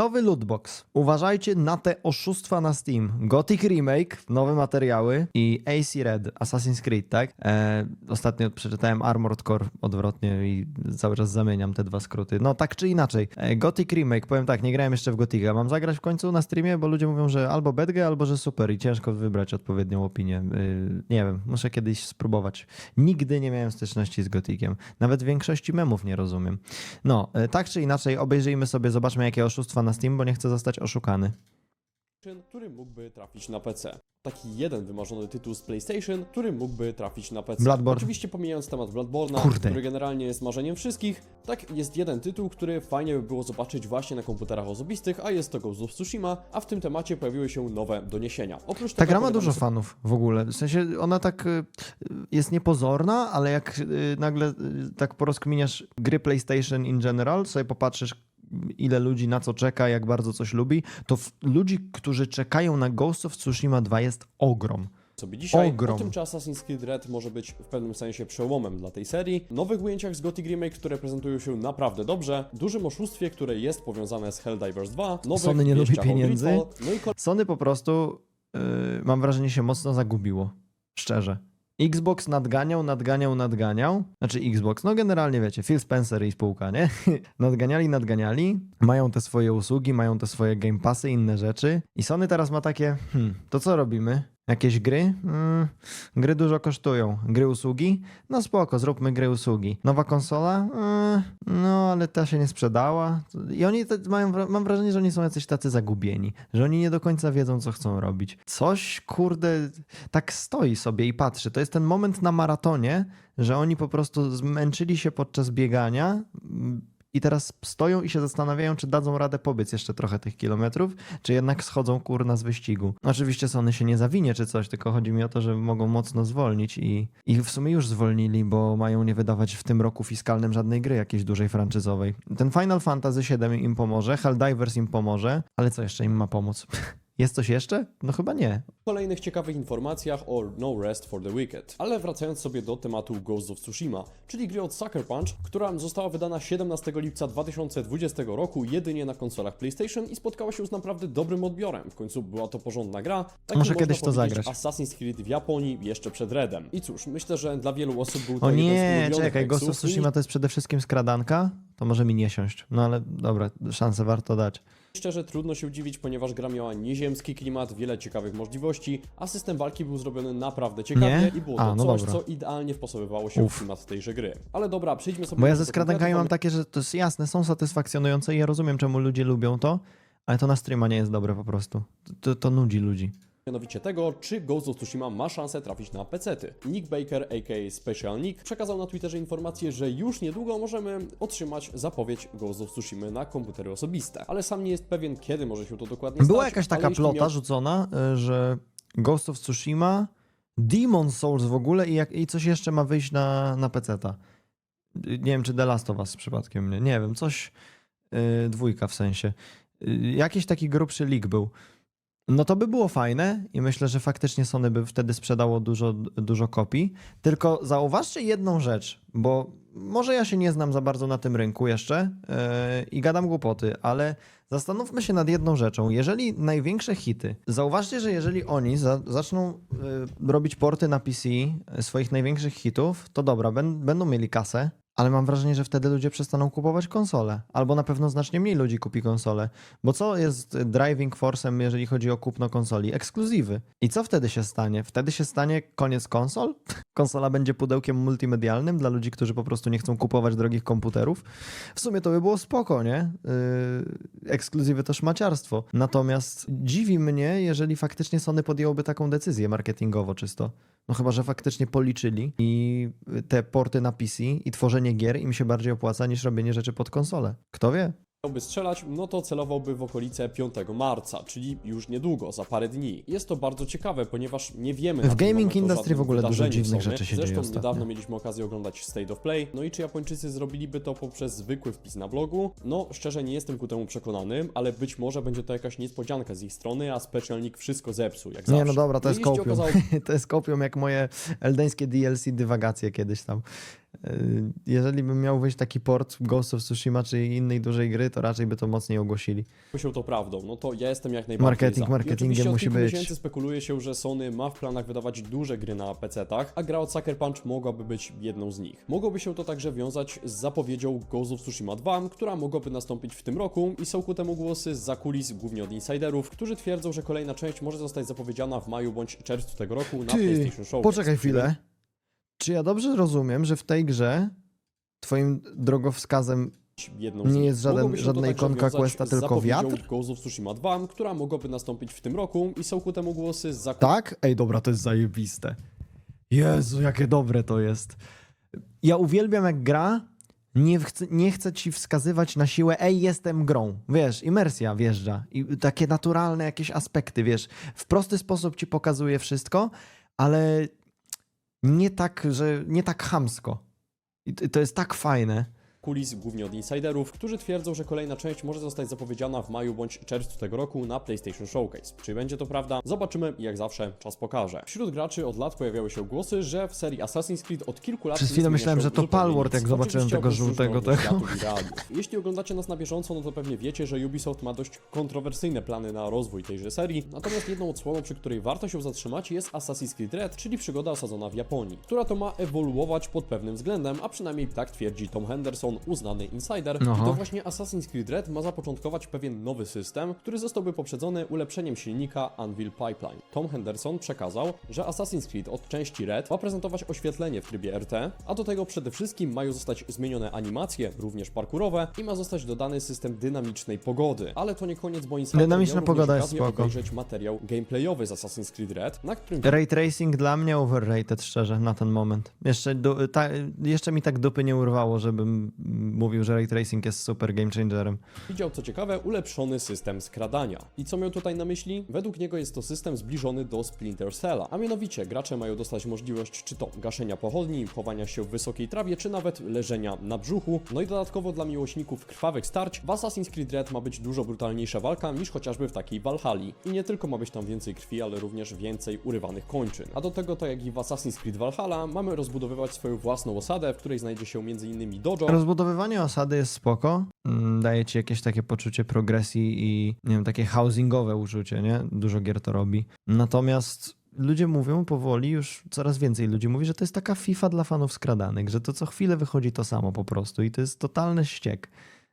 nowy lootbox. Uważajcie na te oszustwa na Steam. Gothic Remake, nowe materiały i AC Red, Assassin's Creed, tak? E, ostatnio przeczytałem Armored Core odwrotnie i cały czas zamieniam te dwa skróty. No tak czy inaczej. E, Gothic Remake, powiem tak, nie grałem jeszcze w Gothica. Mam zagrać w końcu na streamie, bo ludzie mówią, że albo bedge, albo że super i ciężko wybrać odpowiednią opinię. Y, nie wiem, muszę kiedyś spróbować. Nigdy nie miałem styczności z Gothiciem. Nawet większości memów nie rozumiem. No, e, tak czy inaczej, obejrzyjmy sobie, zobaczmy jakie oszustwa na Steam, bo nie chcę zostać oszukany. który mógłby trafić na PC. Taki jeden wymarzony tytuł z PlayStation, który mógłby trafić na PC. Bloodborne. Oczywiście pomijając temat Bloodborne'a, który generalnie jest marzeniem wszystkich, tak jest jeden tytuł, który fajnie by było zobaczyć właśnie na komputerach osobistych, a jest to Ghost of Tsushima, a w tym temacie pojawiły się nowe doniesienia. Oprócz Ta gra ma dużo sobie- fanów w ogóle. W sensie ona tak y, jest niepozorna, ale jak y, nagle y, tak porozkminiasz gry PlayStation in general, sobie popatrzysz ile ludzi na co czeka, jak bardzo coś lubi, to ludzi, którzy czekają na Ghost of Tsushima 2 jest ogrom. sobie dzisiaj. Ogrom. O tym, czy Assassin's Creed Red może być w pewnym sensie przełomem dla tej serii. Nowych ujęciach z Gothic Remake, które prezentują się naprawdę dobrze. Dużym oszustwie, które jest powiązane z Helldivers 2. Nowych Sony nie lubi pieniędzy. No i Sony po prostu, y, mam wrażenie, się mocno zagubiło. Szczerze. Xbox nadganiał, nadganiał, nadganiał. Znaczy Xbox, no generalnie wiecie, Phil Spencer i spółka, nie? nadganiali, nadganiali. Mają te swoje usługi, mają te swoje Game Passy, inne rzeczy. I Sony teraz ma takie, hmm, to co robimy? Jakieś gry? Mm, gry dużo kosztują. Gry usługi? No spoko, zróbmy gry usługi. Nowa konsola? Mm, no, ale ta się nie sprzedała. I oni mają, mam wrażenie, że oni są jacyś tacy zagubieni, że oni nie do końca wiedzą, co chcą robić. Coś, kurde, tak stoi sobie i patrzy. To jest ten moment na maratonie, że oni po prostu zmęczyli się podczas biegania. I teraz stoją i się zastanawiają, czy dadzą radę pobiec jeszcze trochę tych kilometrów, czy jednak schodzą kurna z wyścigu. Oczywiście Sony się nie zawinie czy coś, tylko chodzi mi o to, że mogą mocno zwolnić i, i w sumie już zwolnili, bo mają nie wydawać w tym roku fiskalnym żadnej gry jakiejś dużej franczyzowej. Ten Final Fantasy VII im pomoże, Helldivers im pomoże, ale co jeszcze im ma pomóc? Jest coś jeszcze? No chyba nie. kolejnych ciekawych informacjach o No Rest for the Wicked. Ale wracając sobie do tematu Ghost of Tsushima, czyli gry od Sucker Punch, która została wydana 17 lipca 2020 roku jedynie na konsolach PlayStation i spotkała się z naprawdę dobrym odbiorem. W końcu była to porządna gra. Tak Muszę kiedyś to zagrać. Assassin's Creed w Japonii jeszcze przed Redem. I cóż, myślę, że dla wielu osób był to O jeden z nie, ulubionych czekaj, Ghost of. Tsushima to jest przede wszystkim skradanka? To może mi nie siąść. No ale dobra, szansę warto dać. Szczerze trudno się dziwić, ponieważ gra miała nieziemski klimat, wiele ciekawych możliwości, a system walki był zrobiony naprawdę ciekawie Nie? i było to A, no coś, dobra. co idealnie wpasowywało się Uf. w klimat tejże gry. Ale dobra, przejdźmy sobie Bo ja do ze tego skradankami mam takie, że to jest jasne, są satysfakcjonujące i ja rozumiem, czemu ludzie lubią to, ale to na streama nie jest dobre po prostu. To, to nudzi ludzi. Mianowicie tego, czy Ghost of Tsushima ma szansę trafić na PC-ty. Nick Baker, aka Special Nick, przekazał na Twitterze informację, że już niedługo możemy otrzymać zapowiedź Ghost of Tsushima na komputery osobiste. Ale sam nie jest pewien, kiedy może się to dokładnie Była stać. jakaś ale taka plota miał- rzucona, y, że Ghost of Tsushima, Demon Souls w ogóle i, jak, i coś jeszcze ma wyjść na, na PC-ta. Y, Nie wiem, czy The Last of Us przypadkiem nie. Nie wiem, coś y, dwójka w sensie. Y, jakiś taki grubszy leak był. No to by było fajne i myślę, że faktycznie Sony by wtedy sprzedało dużo, dużo kopii. Tylko zauważcie jedną rzecz, bo może ja się nie znam za bardzo na tym rynku jeszcze yy, i gadam głupoty, ale zastanówmy się nad jedną rzeczą. Jeżeli największe hity, zauważcie, że jeżeli oni za, zaczną yy, robić porty na PC swoich największych hitów, to dobra, ben, będą mieli kasę, ale mam wrażenie, że wtedy ludzie przestaną kupować konsole. Albo na pewno znacznie mniej ludzi kupi konsole. Bo co jest driving force'em, jeżeli chodzi o kupno konsoli? Ekskluzywy. I co wtedy się stanie? Wtedy się stanie koniec konsol? Konsola będzie pudełkiem multimedialnym dla ludzi, którzy po prostu nie chcą kupować drogich komputerów. W sumie to by było spoko, nie? Yy, ekskluzywy to szmaciarstwo. Natomiast dziwi mnie, jeżeli faktycznie Sony podjęłoby taką decyzję marketingowo czysto. No chyba, że faktycznie policzyli i te porty na PC i tworzenie gier im się bardziej opłaca niż robienie rzeczy pod konsolę. Kto wie? Miałby strzelać, no to celowałby w okolice 5 marca, czyli już niedługo, za parę dni. Jest to bardzo ciekawe, ponieważ nie wiemy... W gaming industry w ogóle dużo dziwnych rzeczy się dzieje Zresztą ostatnio. niedawno mieliśmy okazję oglądać State of Play, no i czy Japończycy zrobiliby to poprzez zwykły wpis na blogu? No, szczerze nie jestem ku temu przekonany, ale być może będzie to jakaś niespodzianka z ich strony, a Specialnik wszystko zepsuł, jak Nie, zawsze. no dobra, to No jest kopium. okazało- To jest kopium jak moje eldeńskie DLC dywagacje kiedyś tam. Y, jeżeli bym miał wyjść taki port Ghost of Tsushima czy innej dużej gry, to raczej by to mocniej ogłosili. się to prawdą, no to ja jestem jak najbardziej Marketing za. Marketingiem musi być. miesięcy spekuluje się, że Sony ma w planach wydawać duże gry na PC-tach, a gra od Sucker Punch mogłaby być jedną z nich. Mogłoby się to także wiązać z zapowiedzią Ghost of Tsushima 2, która mogłaby nastąpić w tym roku i są ku temu głosy z kulis, głównie od insiderów, którzy twierdzą, że kolejna część może zostać zapowiedziana w maju bądź czerwcu tego roku na Ty, PlayStation Showcase. Poczekaj chwilę. Czy ja dobrze rozumiem, że w tej grze twoim drogowskazem jedną Nie nich. jest żaden- Mogłoby się to żadna także ikonka wiązać Questa, z tylko zapowiedzią wiatr? Ghost of Tsushima 2, która mogłaby nastąpić w tym roku i są ku temu głosy z Tak? Ej, dobra, to jest zajebiste. Jezu, jakie dobre to jest. Ja uwielbiam jak gra nie chce, nie chce ci wskazywać na siłę, ej, jestem grą. Wiesz, imersja wjeżdża. I takie naturalne jakieś aspekty, wiesz. W prosty sposób ci pokazuje wszystko, ale nie tak, że nie tak chamsko. I to jest tak fajne. Kulis, głównie od insiderów, którzy twierdzą, że kolejna część może zostać zapowiedziana w maju bądź czerwcu tego roku na PlayStation Showcase. Czy będzie to prawda? Zobaczymy jak zawsze czas pokaże. Wśród graczy od lat pojawiały się głosy, że w serii Assassin's Creed od kilku lat Przez chwilę myślałem, że to Palworld, jak zobaczyłem tego żółtego tego. Jeśli oglądacie nas na bieżąco, no to pewnie wiecie, że Ubisoft ma dość kontrowersyjne plany na rozwój tejże serii, natomiast jedną odsłoną, przy której warto się zatrzymać jest Assassin's Creed Red, czyli przygoda osadzona w Japonii, która to ma ewoluować pod pewnym względem, a przynajmniej tak twierdzi Tom Henderson, uznany insider. Aha. I to właśnie Assassin's Creed Red ma zapoczątkować pewien nowy system, który zostałby poprzedzony ulepszeniem silnika Anvil Pipeline. Tom Henderson przekazał, że Assassin's Creed od części Red ma prezentować oświetlenie w trybie RT, a do tego przede wszystkim mają zostać zmienione animacje, również parkurowe i ma zostać dodany system dynamicznej pogody. Ale to nie koniec, bo insider Dynamiczna pogoda jest spoko. obejrzeć materiał gameplayowy z Assassin's Creed Red, na którym Ray tracing dla mnie overrated, szczerze, na ten moment. Jeszcze, ta, jeszcze mi tak dupy nie urwało, żebym mówił, że ray tracing jest super game changerem. Widział co ciekawe ulepszony system skradania. I co miał tutaj na myśli? Według niego jest to system zbliżony do Splinter Cella, a mianowicie gracze mają dostać możliwość czy to gaszenia pochodni, chowania się w wysokiej trawie, czy nawet leżenia na brzuchu. No i dodatkowo dla miłośników krwawych starć w Assassin's Creed Red ma być dużo brutalniejsza walka niż chociażby w takiej Valhalla. I nie tylko ma być tam więcej krwi, ale również więcej urywanych kończyn. A do tego, tak jak i w Assassin's Creed Valhalla, mamy rozbudowywać swoją własną osadę, w której znajdzie się m.in. dojo, Rozbudowywanie osady jest spoko, mm, daje ci jakieś takie poczucie progresji i nie wiem, takie housingowe uczucie, nie? Dużo gier to robi. Natomiast ludzie mówią powoli, już coraz więcej ludzi mówi, że to jest taka FIFA dla fanów skradanych, że to co chwilę wychodzi to samo po prostu i to jest totalny ściek.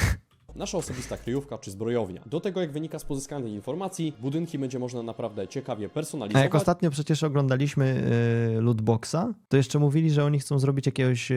nasza osobista kryjówka czy zbrojownia. Do tego, jak wynika z pozyskanej informacji, budynki będzie można naprawdę ciekawie A personalizować. jak ostatnio przecież oglądaliśmy y, Lootboxa, to jeszcze mówili, że oni chcą zrobić jakiegoś y,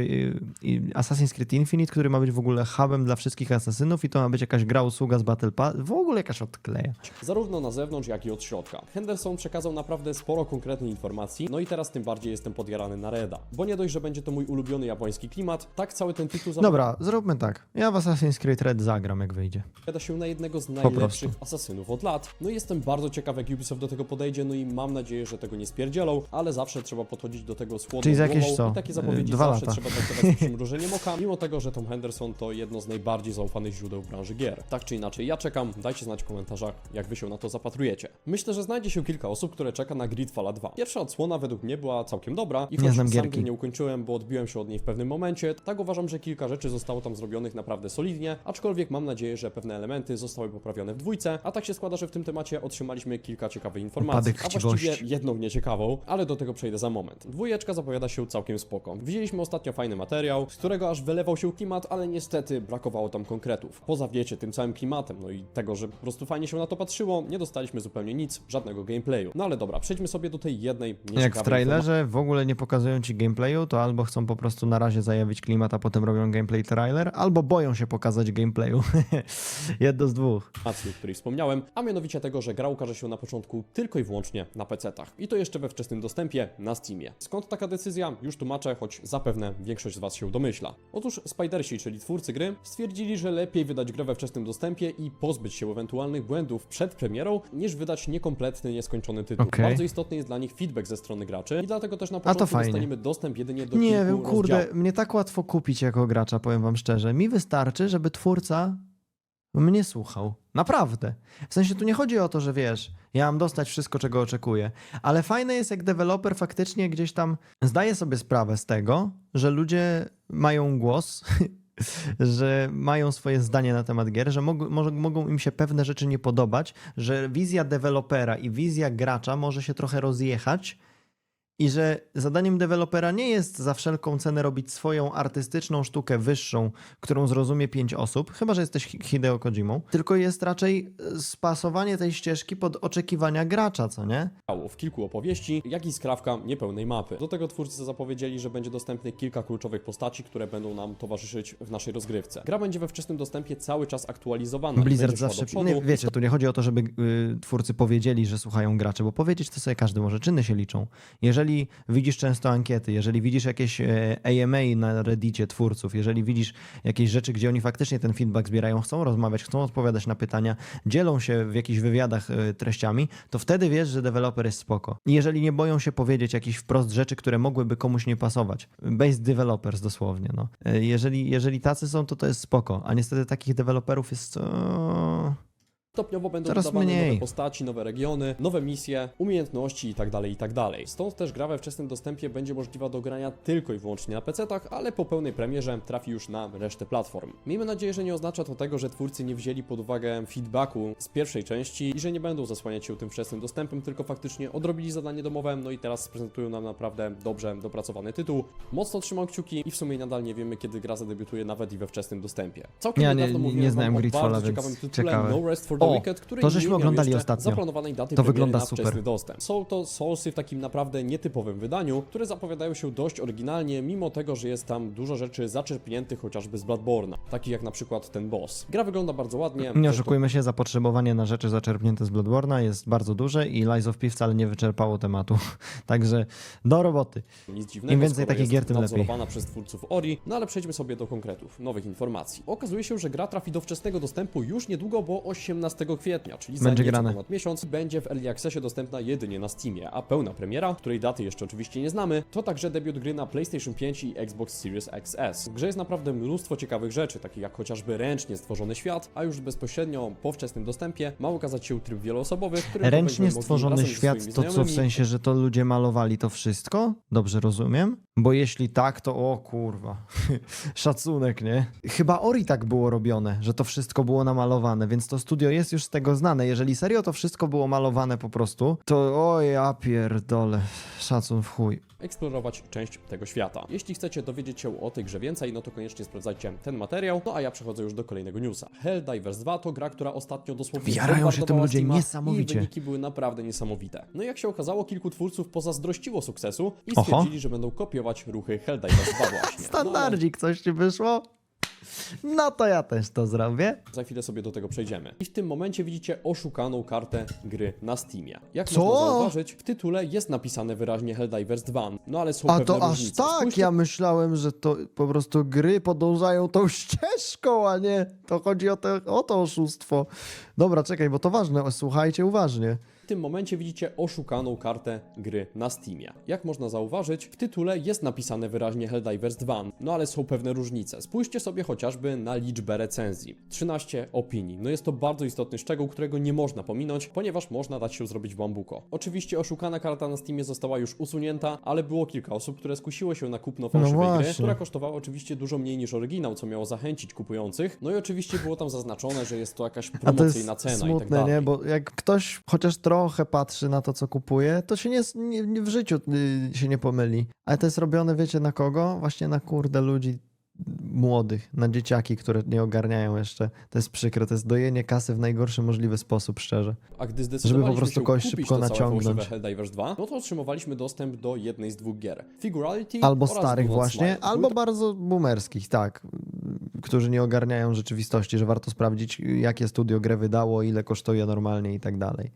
y, Assassin's Creed Infinite, który ma być w ogóle hubem dla wszystkich asasynów i to ma być jakaś gra usługa z Battle Pass. W ogóle jakaś odkleja. zarówno na zewnątrz, jak i od środka. Henderson przekazał naprawdę sporo konkretnych informacji, no i teraz tym bardziej jestem podjarany na Reda. Bo nie dość, że będzie to mój ulubiony japoński klimat, tak cały ten tytuł Dobra, zróbmy tak. Ja w Assassin's Creed Red zagram, jak wyjdzie. zapowiada się na jednego z najlepszych asasynów od lat. No i jestem bardzo ciekaw, jak Ubisoft do tego podejdzie, no i mam nadzieję, że tego nie spierdzielą, ale zawsze trzeba podchodzić do tego chłodną Czyli za jakieś głową co? i takie Y, zapowiedzi dwa zawsze lata. trzeba traktować z przymrużeniem oka, mimo tego, że Tom Henderson to jedno z najbardziej zaufanych źródeł w branży gier. Tak czy inaczej, ja czekam, dajcie znać w komentarzach, jak wy się na to zapatrujecie. Myślę, że znajdzie się kilka osób, które czeka na Gridfalla 2. Pierwsza odsłona według mnie była całkiem dobra i choć znam sam gierki. gry nie ukończyłem, bo odbiłem się od niej w pewnym momencie, tak uważam, że kilka rzeczy zostało tam zrobionych naprawdę solidnie, aczkolwiek mam nadzieję, że pewne elementy zostały poprawione w dwójce, a tak się składa, że w tym temacie otrzymaliśmy kilka ciekawych informacji, Upadek a właściwie chciwości. jedną nieciekawą, ale do tego przejdę za moment. Dwójeczka zapowiada się całkiem spoko. Widzieliśmy ostatnio fajny materiał, z którego aż wylewał się klimat, ale niestety brakowało tam konkretów. Poza wiecie, tym całym klimatem, no i tego, że po prostu fajnie się na to patrzyło, nie dostaliśmy zupełnie nic, żadnego gameplayu. No ale dobra, przejdźmy sobie do tej jednej nieciekawej Jak w trailerze w ogóle nie pokazują ci gameplayu, to albo chcą po prostu na razie zajawić klimat, a potem robią gameplay trailer, albo boją się pokazać gameplayu. Jedno z dwóch. informacji, o której wspomniałem, a mianowicie tego, że gra ukaże się na początku tylko i wyłącznie na PC-tach. I to jeszcze we wczesnym dostępie na Steamie. Skąd taka decyzja? Już tłumaczę, choć zapewne większość z Was się domyśla. Otóż Spidersi, czyli twórcy gry, stwierdzili, że lepiej wydać grę we wczesnym dostępie i pozbyć się ewentualnych błędów przed premierą, niż wydać niekompletny, nieskończony tytuł. Okej. Bardzo istotny jest dla nich feedback ze strony graczy i dlatego też na początku dostaniemy dostęp jedynie do Nie wiem, kurde, rozdziałów. mnie tak łatwo kupić jako gracza, powiem wam szczerze. Mi wystarczy, żeby twórca mnie słuchał. Naprawdę. W sensie tu nie chodzi o to, że wiesz, ja mam dostać wszystko, czego oczekuję, ale fajne jest, jak deweloper faktycznie gdzieś tam zdaje sobie sprawę z tego, że ludzie mają głos, że mają swoje zdanie na temat gier, że może, mogą im się pewne rzeczy nie podobać, że wizja dewelopera i wizja gracza może się trochę rozjechać. I że zadaniem dewelopera nie jest za wszelką cenę robić swoją artystyczną sztukę wyższą, którą zrozumie pięć osób, chyba że jesteś Hi- Hideo Kojimą, tylko jest raczej e, spasowanie tej ścieżki pod oczekiwania gracza, co nie? w kilku opowieści, jak i skrawka niepełnej mapy. Do tego twórcy zapowiedzieli, że będzie dostępnych kilka kluczowych postaci, które będą nam towarzyszyć w naszej rozgrywce. Gra będzie we wczesnym dostępie cały czas aktualizowana. Blizzard zawsze. przodu. Nie, wiecie, tu nie chodzi o to, żeby y, twórcy powiedzieli, że słuchają graczy, bo powiedzieć to sobie każdy może, czyny się liczą. Jeżeli widzisz często ankiety, jeżeli widzisz jakieś e, AMA na Reddicie twórców, jeżeli widzisz jakieś rzeczy, gdzie oni faktycznie ten feedback zbierają, chcą rozmawiać, chcą odpowiadać na pytania, dzielą się w jakichś wywiadach e, treściami, to wtedy wiesz, że deweloper jest spoko. I jeżeli nie boją się powiedzieć jakichś wprost rzeczy, które mogłyby komuś nie pasować. Based developers dosłownie, no. E, Jeżeli, jeżeli tacy są, to to jest spoko, a niestety takich deweloperów jest. Stopniowo będą Coraz dodawane mniej. nowe postaci, nowe regiony, nowe misje, umiejętności itd., itd. Stąd też gra we wczesnym dostępie będzie możliwa do grania tylko i wyłącznie na PC-tach, ale po pełnej premierze trafi już na resztę platform. Miejmy nadzieję, że nie oznacza to tego, że twórcy nie wzięli pod uwagę feedbacku z pierwszej części i że nie będą zasłaniać się tym wczesnym dostępem, tylko faktycznie odrobili zadanie domowe, no i teraz prezentują nam naprawdę dobrze dopracowany tytuł. Mocno trzymam kciuki i w sumie nadal nie wiemy, kiedy gra zadebiutuje nawet i we wczesnym dostępie. Całkiem Ja nie- niedawno nie- nie mówiłem znałem o bardzo ciekawym tytule. No Rest for the O, Wicked, który to nie żeśmy miał oglądali jeszcze ostatnio. zaplanowanej daty To premiery wygląda na super. wczesny dostęp. Są to Soulsy w takim naprawdę nietypowym wydaniu, które zapowiadają się dość oryginalnie, mimo tego, że jest tam dużo rzeczy zaczerpniętych chociażby z Bloodborne'a, takich jak na przykład ten boss. Gra wygląda bardzo ładnie. Nie oszukujmy się, zapotrzebowanie na rzeczy zaczerpnięte z Bloodborne'a jest bardzo duże i Lies of P wcale nie wyczerpało tematu. Także do roboty. Nic dziwnego, Im więcej skoro takich jest gier, tym lepiej. nadzorowana przez twórców Ori, no ale przejdźmy sobie do konkretów, nowych informacji. Okazuje się, że gra trafi do wczesnego dostępu już niedługo, bo 18 kwietnia, czyli za Będzie nieco grane. ponad miesiąc, będzie w Early Accessie dostępna jedynie na Steamie, a pełna premiera, której daty jeszcze oczywiście nie znamy, to także debiut gry na PlayStation 5 i Xbox Series XS. W grze jest naprawdę mnóstwo ciekawych rzeczy, takich jak chociażby ręcznie stworzony świat, a już bezpośrednio po wczesnym dostępie ma ukazać się tryb wieloosobowy, w którym Ręcznie stworzony świat to co w sensie, że to ludzie malowali to wszystko? Dobrze rozumiem? Bo jeśli tak, to o kurwa. Szacunek, nie? Chyba Ori tak było robione, że to wszystko było namalowane, więc to studio jest już z tego znane. Jeżeli serio to wszystko było malowane po prostu, to o ja pierdolę. Szacun w chuj. eksplorować część tego świata. Jeśli chcecie dowiedzieć się o tej grze więcej, no to koniecznie sprawdzajcie ten materiał. No a ja przechodzę już do kolejnego newsa. Helldivers 2 to gra, która ostatnio dosłownie Jarają się tym ludzie Steama niesamowicie. I wyniki były naprawdę niesamowite. No i jak się okazało, kilku twórców pozazdrościło sukcesu i Oho. stwierdzili, że będą kopiować ruchy Helldivers 2 właśnie. Standardzik, coś ci wyszło? No to ja też to zrobię. za chwilę sobie do tego przejdziemy. I w tym momencie widzicie oszukaną kartę gry na Steamie. Jak Co? można zauważyć, w tytule jest napisane wyraźnie Helldivers 2, no ale są A pewne to aż różnice. tak, Spójrzcie ja myślałem, że to po prostu gry podążają tą ścieżką, a nie, to chodzi o, te, o to oszustwo. Dobra, czekaj, bo to ważne, słuchajcie uważnie. W tym momencie widzicie oszukaną kartę gry na Steamie. Jak można zauważyć, w tytule jest napisane wyraźnie Helldivers 2, no ale są pewne różnice. Spójrzcie sobie chociażby na liczbę recenzji. 13 opinii. No jest to bardzo istotny szczegół, którego nie można pominąć, ponieważ można dać się zrobić bambuko. Oczywiście oszukana karta na Steamie została już usunięta, ale było kilka osób, które skusiło się na kupno fałszywej gry, właśnie. która kosztowała oczywiście dużo mniej niż oryginał, co miało zachęcić kupujących. No i oczywiście było tam zaznaczone, że jest to jakaś A to promocyjna jest cena i tak smutne, dalej. nie? Bo jak ktoś chociaż trochę patrzy na to, co kupuje, to się nie, nie, w życiu y, się nie pomyli. Ale to jest robione, wiecie, na kogo? Właśnie na kurde ludzi młodych, na dzieciaki, które nie ogarniają jeszcze. To jest przykre, to jest dojenie kasy w najgorszy możliwy sposób, szczerze. A gdy zdecydowaliśmy prostu się kogoś szybko naciągnąć. Helldivers 2, no to otrzymywaliśmy dostęp do jednej z dwóch gier. Figurality Albo starych właśnie, Smile. albo bardzo boomerskich, tak. Którzy nie ogarniają rzeczywistości, że warto sprawdzić, jakie studio grę wydało, ile kosztuje normalnie i tak dalej.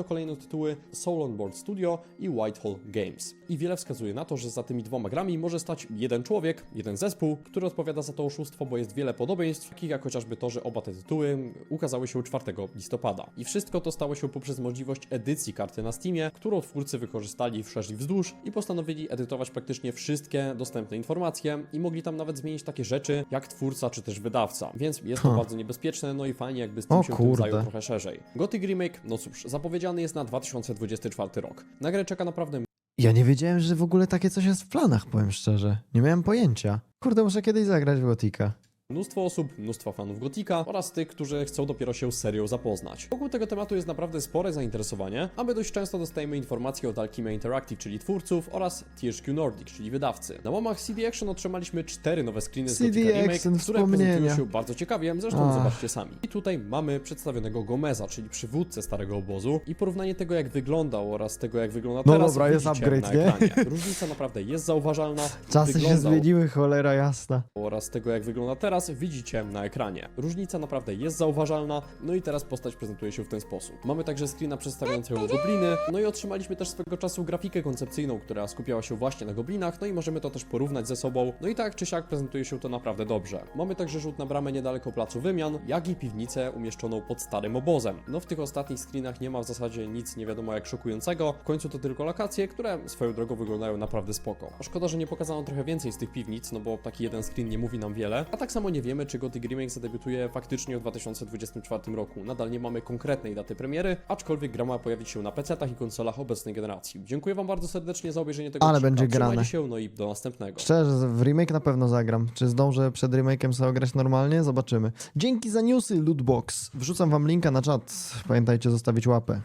To kolejne tytuły Soul on Board Studio i Whitehall Games. I wiele wskazuje na to, że za tymi dwoma grami może stać jeden człowiek, jeden zespół, który odpowiada za to oszustwo, bo jest wiele podobieństw, takich jak chociażby to, że oba te tytuły ukazały się 4 listopada. I wszystko to stało się poprzez możliwość edycji karty na Steamie, którą twórcy wykorzystali wszerz i wzdłuż i postanowili edytować praktycznie wszystkie dostępne informacje i mogli tam nawet zmienić takie rzeczy jak twórca czy też wydawca. Więc jest to Ha. bardzo niebezpieczne, no i fajnie jakby z tym O się tym zajął trochę szerzej. Gothic Remake, no cóż, zapowiedziany jest na 2024 rok. Na grę czeka naprawdę Ja nie wiedziałem, że w ogóle takie coś jest w planach, powiem szczerze. Nie miałem pojęcia. Kurde, muszę kiedyś zagrać w Gotika. Mnóstwo osób, mnóstwo fanów Gotika oraz tych, którzy chcą dopiero się z serią zapoznać. Wokół tego tematu jest naprawdę spore zainteresowanie, a my dość często dostajemy informacje od Alchemia Interactive, czyli twórców, oraz THQ Nordic, czyli wydawcy. Na łamach CD Action otrzymaliśmy cztery nowe screeny z CD Gotika Remake, które prezentują się bardzo ciekawie, zresztą Ach. zobaczcie sami. I tutaj mamy przedstawionego Gomeza, czyli przywódcę starego obozu i porównanie tego jak wyglądał oraz tego jak wygląda No teraz dobra, jest upgrade, na nie? Różnica naprawdę jest zauważalna. Czasy się zmieniły, cholera jasna. oraz tego jak wygląda teraz widzicie na ekranie. Różnica naprawdę jest zauważalna, no i teraz postać prezentuje się w ten sposób. Mamy także screena przedstawiającego gobliny, no i otrzymaliśmy też swego czasu grafikę koncepcyjną, która skupiała się właśnie na goblinach, no i możemy to też porównać ze sobą, no i tak czy siak prezentuje się to naprawdę dobrze. Mamy także rzut na bramę niedaleko placu wymian, jak i piwnicę umieszczoną pod starym obozem. No w tych ostatnich screenach nie ma w zasadzie nic nie wiadomo jak szokującego, w końcu to tylko lokacje, które swoją drogą wyglądają naprawdę spoko. Szkoda, że nie pokazano trochę więcej z tych piwnic, no bo taki jeden screen nie mówi nam wiele, a tak samo nie wiemy, czy Gothic Remake zadebiutuje faktycznie w 2024 roku. Nadal nie mamy konkretnej daty premiery, aczkolwiek gra ma pojawić się na PC-tach i konsolach obecnej generacji. Dziękuję Wam bardzo serdecznie za obejrzenie tego Ale odcinka. będzie grane. Się, no i do następnego. Szczerze, w remake na pewno zagram. Czy zdążę przed remake'em sobie grać normalnie? Zobaczymy. Dzięki za newsy, Lootbox. Wrzucam wam linka na czat. Pamiętajcie zostawić łapę.